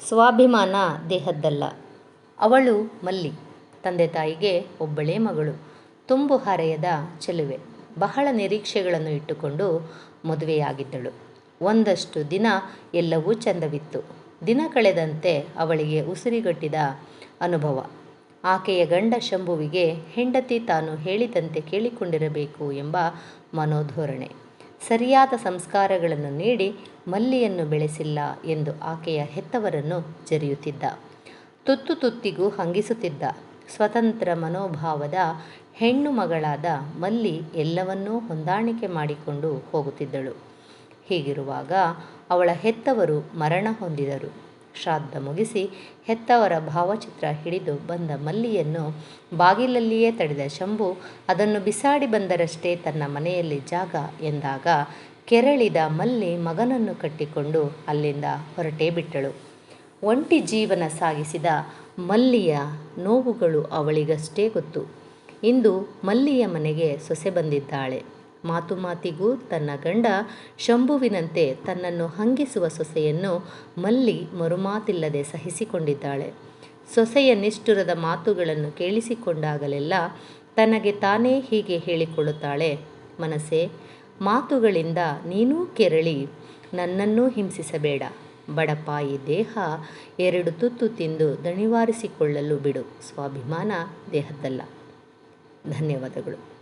ಸ್ವಾಭಿಮಾನ ದೇಹದ್ದಲ್ಲ. ಅವಳು ಮಲ್ಲಿ. ತಂದೆ ತಾಯಿಗೆ ಒಬ್ಬಳೇ ಮಗಳು. ತುಂಬು ಹರೆಯದ ಚೆಲುವೆ. ಬಹಳ ನಿರೀಕ್ಷೆಗಳನ್ನು ಇಟ್ಟುಕೊಂಡು ಮದುವೆಯಾಗಿದ್ದಳು. ಒಂದಷ್ಟು ದಿನ ಎಲ್ಲವೂ ಚಂದವಿತ್ತು. ದಿನ ಕಳೆದಂತೆ ಅವಳಿಗೆ ಉಸಿರಿಗಟ್ಟಿದ ಅನುಭವ. ಆಕೆಯ ಗಂಡ ಶಂಭುವಿಗೆ ಹೆಂಡತಿ ತಾನು ಹೇಳಿದಂತೆ ಕೇಳಿಕೊಂಡಿರಬೇಕು ಎಂಬ ಮನೋಧೋರಣೆ. ಸರಿಯಾದ ಸಂಸ್ಕಾರಗಳನ್ನು ನೀಡಿ ಮಲ್ಲಿಯನ್ನು ಬೆಳೆಸಿಲ್ಲ ಎಂದು ಆಕೆಯ ಹೆತ್ತವರನ್ನು ಜರಿಯುತ್ತಿದ್ದ. ತುತ್ತು ತುತ್ತಿಗೂ ಹಂಗಿಸುತ್ತಿದ್ದ ಸ್ವತಂತ್ರ ಮನೋಭಾವದ ಹೆಣ್ಣು ಮಗಳಾದ ಮಲ್ಲಿ ಎಲ್ಲವನ್ನೂ ಹೊಂದಾಣಿಕೆ ಮಾಡಿಕೊಂಡು ಹೋಗುತ್ತಿದ್ದಳು. ಹೀಗಿರುವಾಗ ಅವಳ ಹೆತ್ತವರು ಮರಣ ಹೊಂದಿದರು. ಶ್ರಾದ್ದ ಮುಗಿಸಿ ಹೆತ್ತವರ ಭಾವಚಿತ್ರ ಹಿಡಿದು ಬಂದ ಮಲ್ಲಿಯನ್ನು ಬಾಗಿಲಲ್ಲಿಯೇ ತಡೆದ ಶಂಭು ಅದನ್ನು ಬಿಸಾಡಿ ಬಂದರಷ್ಟೇ ತನ್ನ ಮನೆಯಲ್ಲಿ ಜಾಗ ಎಂದಾಗ ಕೆರಳಿದ ಮಲ್ಲಿ ಮಗನನ್ನು ಕಟ್ಟಿಕೊಂಡು ಅಲ್ಲಿಂದ ಹೊರಟೇ ಬಿಟ್ಟಳು. ಒಂಟಿ ಜೀವನ ಸಾಗಿಸಿದ ಮಲ್ಲಿಯ ನೋವುಗಳು ಅವಳಿಗಷ್ಟೇ ಗೊತ್ತು. ಇಂದು ಮಲ್ಲಿಯ ಮನೆಗೆ ಸೊಸೆ ಬಂದಿದ್ದಾಳೆ. ಮಾತು ಮಾತಿಗೂ ತನ್ನ ಗಂಡ ಶಂಭುವಿನಂತೆ ತನ್ನನ್ನು ಹಂಗಿಸುವ ಸೊಸೆಯನ್ನು ಮಲ್ಲಿ ಮರುಮಾತಿಲ್ಲದೆ ಸಹಿಸಿಕೊಂಡಿದ್ದಾಳೆ. ಸೊಸೆಯ ನಿಷ್ಠುರದ ಮಾತುಗಳನ್ನು ಕೇಳಿಸಿಕೊಂಡಾಗಲೆಲ್ಲ ತನಗೆ ತಾನೇ ಹೀಗೆ ಹೇಳಿಕೊಳ್ಳುತ್ತಾಳೆ. ಮನಸ್ಸೇ, ಮಾತುಗಳಿಂದ ನೀನೂ ಕೆರಳಿ, ನನ್ನನ್ನೂ ಹಿಂಸಿಸಬೇಡ. ಬಡಪಾಯಿ ದೇಹ ಎರಡು ತುತ್ತು ತಿಂದು ದಣಿವಾರಿಸಿಕೊಳ್ಳಲು ಬಿಡು. ಸ್ವಾಭಿಮಾನ ದೇಹದ್ದಲ್ಲ. ಧನ್ಯವಾದಗಳು.